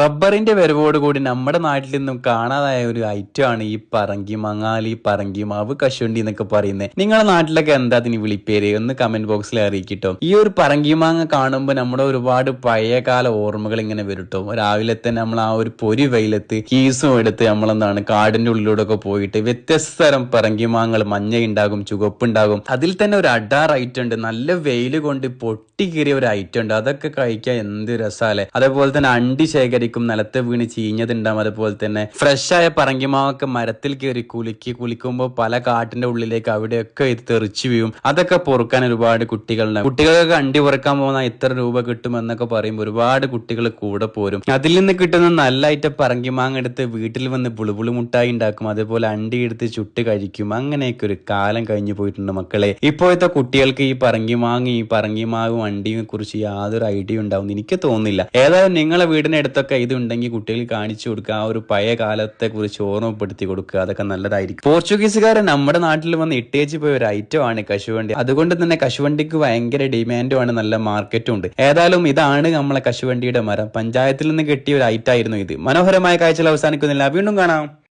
റബ്ബറിന്റെ വരവോടുകൂടി നമ്മുടെ നാട്ടിൽ നിന്നും കാണാതായ ഒരു ഐറ്റം ആണ് ഈ പറങ്കി മങ്ങാലി പറങ്കി മാവ് കശുണ്ടി എന്നൊക്കെ പറയുന്നത് നിങ്ങളുടെ നാട്ടിലൊക്കെ എന്താ അതിന് വിളിപ്പേര്? ഒന്ന് കമന്റ് ബോക്സിൽ അറിയിക്കട്ടോ. ഈ ഒരു പറങ്കി മാങ്ങ കാണുമ്പോൾ നമ്മുടെ ഒരുപാട് പഴയകാല ഓർമ്മകൾ ഇങ്ങനെ വരട്ടോ. രാവിലെ തന്നെ നമ്മൾ ആ ഒരു പൊരി വെയിലത്ത് കീസും എടുത്ത് നമ്മളെന്താണ് കാടിന്റെ ഉള്ളിലൂടെ ഒക്കെ പോയിട്ട് വ്യത്യസ്ത തരം പറങ്കി മാങ്ങൾ മഞ്ഞ ഉണ്ടാകും ചുവപ്പ് ഉണ്ടാകും അതിൽ തന്നെ ഒരു അഡാർ ഐറ്റം ഉണ്ട്. നല്ല വെയിൽ കൊണ്ട് പൊട്ടിക്കേറിയ ഒരു ഐറ്റം ഉണ്ട്. അതൊക്കെ കഴിക്കാൻ എന്ത് രസാലേ അതേപോലെ തന്നെ അണ്ടി ശേഖരിക്കും നിലത്ത് വീണ് ചീഞ്ഞതുണ്ടാവും. അതുപോലെ തന്നെ ഫ്രഷായ പറങ്കിമാവൊക്കെ മരത്തിൽ കയറി കുലുക്കി കുളിക്കുമ്പോൾ പല കാട്ടിന്റെ ഉള്ളിലേക്ക് അവിടെയൊക്കെ ഇത് തെറിച്ചു വീഴും. അതൊക്കെ പൊറുക്കാൻ ഒരുപാട് കുട്ടികളുണ്ടാവും. കുട്ടികൾക്ക് കണ്ടി പൊറുക്കാൻ പോകുന്ന ഇത്ര രൂപ കിട്ടും എന്നൊക്കെ പറയുമ്പോൾ ഒരുപാട് കുട്ടികൾ കൂടെ പോരും. അതിൽ നിന്ന് കിട്ടുന്ന നല്ല ഐറ്റം പറങ്കിമാങ്ങ എടുത്ത് വീട്ടിൽ വന്ന് പുളിപുളി മുട്ടായി ഉണ്ടാക്കും. അതേപോലെ അണ്ടി എടുത്ത് ചുട്ട് കഴിക്കും. അങ്ങനെയൊക്കെ ഒരു കാലം കഴിഞ്ഞു പോയിട്ടുണ്ട് മക്കളെ. ഇപ്പോഴത്തെ കുട്ടികൾക്ക് ഈ പറങ്കിമാങ്ങ ഈ പറങ്കിമാവും അണ്ടിയെ കുറിച്ച് യാതൊരു ഐഡിയ ഉണ്ടാവും എനിക്ക് തോന്നുന്നില്ല. ഏതായാലും നിങ്ങളെ വീടിനടുത്തൊക്കെ ഇത് ഉണ്ടെങ്കിൽ കുട്ടികൾക്ക് കാണിച്ചു കൊടുക്കുക ആ ഒരു പഴയ കാലത്തെ കുറിച്ച് ഓർമ്മപ്പെടുത്തി കൊടുക്കുക അതൊക്കെ നല്ലതായിരിക്കും. പോർച്ചുഗീസുകാരൻ നമ്മുടെ നാട്ടിൽ വന്ന് ഇട്ടേച്ച് പോയ ഒരു ഐറ്റം ആണ് കശുവണ്ടി. അതുകൊണ്ട് തന്നെ കശുവണ്ടിക്ക് ഭയങ്കര ഡിമാൻഡും ആണ് നല്ല മാർക്കറ്റും ഉണ്ട്. ഏതായാലും ഇതാണ് നമ്മളെ കശുവണ്ടിയുടെ മരം. പഞ്ചായത്തിൽ നിന്ന് കിട്ടിയ ഒരു ഐറ്റം ആയിരുന്നു ഇത്. മനോഹരമായ കാഴ്ചകൾ അവസാനിക്കുന്നില്ല. വീണ്ടും കാണാം.